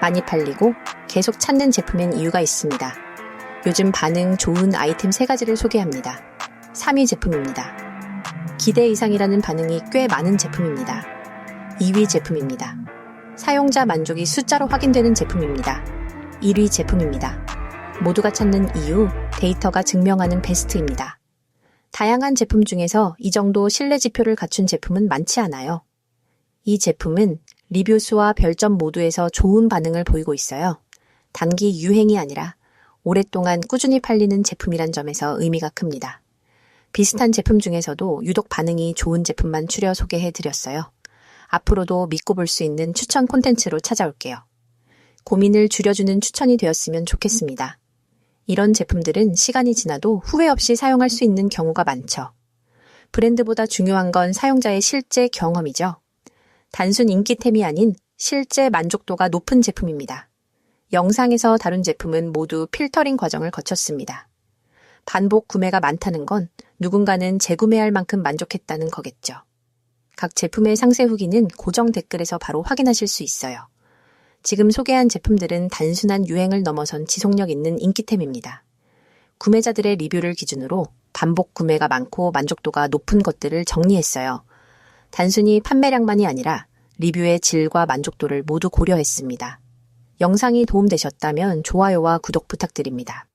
많이 팔리고 계속 찾는 제품엔 이유가 있습니다. 요즘 반응 좋은 아이템 3가지를 소개합니다. 3위 제품입니다. 기대 이상이라는 반응이 꽤 많은 제품입니다. 2위 제품입니다. 사용자 만족이 숫자로 확인되는 제품입니다. 1위 제품입니다. 모두가 찾는 이유, 데이터가 증명하는 베스트입니다. 다양한 제품 중에서 이 정도 신뢰 지표를 갖춘 제품은 많지 않아요. 이 제품은 리뷰 수와 별점 모두에서 좋은 반응을 보이고 있어요. 단기 유행이 아니라 오랫동안 꾸준히 팔리는 제품이란 점에서 의미가 큽니다. 비슷한 제품 중에서도 유독 반응이 좋은 제품만 추려 소개해 드렸어요. 앞으로도 믿고 볼 수 있는 추천 콘텐츠로 찾아올게요. 고민을 줄여주는 추천이 되었으면 좋겠습니다. 이런 제품들은 시간이 지나도 후회 없이 사용할 수 있는 경우가 많죠. 브랜드보다 중요한 건 사용자의 실제 경험이죠. 단순 인기템이 아닌 실제 만족도가 높은 제품입니다. 영상에서 다룬 제품은 모두 필터링 과정을 거쳤습니다. 반복 구매가 많다는 건 누군가는 재구매할 만큼 만족했다는 거겠죠. 각 제품의 상세 후기는 고정 댓글에서 바로 확인하실 수 있어요. 지금 소개한 제품들은 단순한 유행을 넘어선 지속력 있는 인기템입니다. 구매자들의 리뷰를 기준으로 반복 구매가 많고 만족도가 높은 것들을 정리했어요. 단순히 판매량만이 아니라 리뷰의 질과 만족도를 모두 고려했습니다. 영상이 도움되셨다면 좋아요와 구독 부탁드립니다.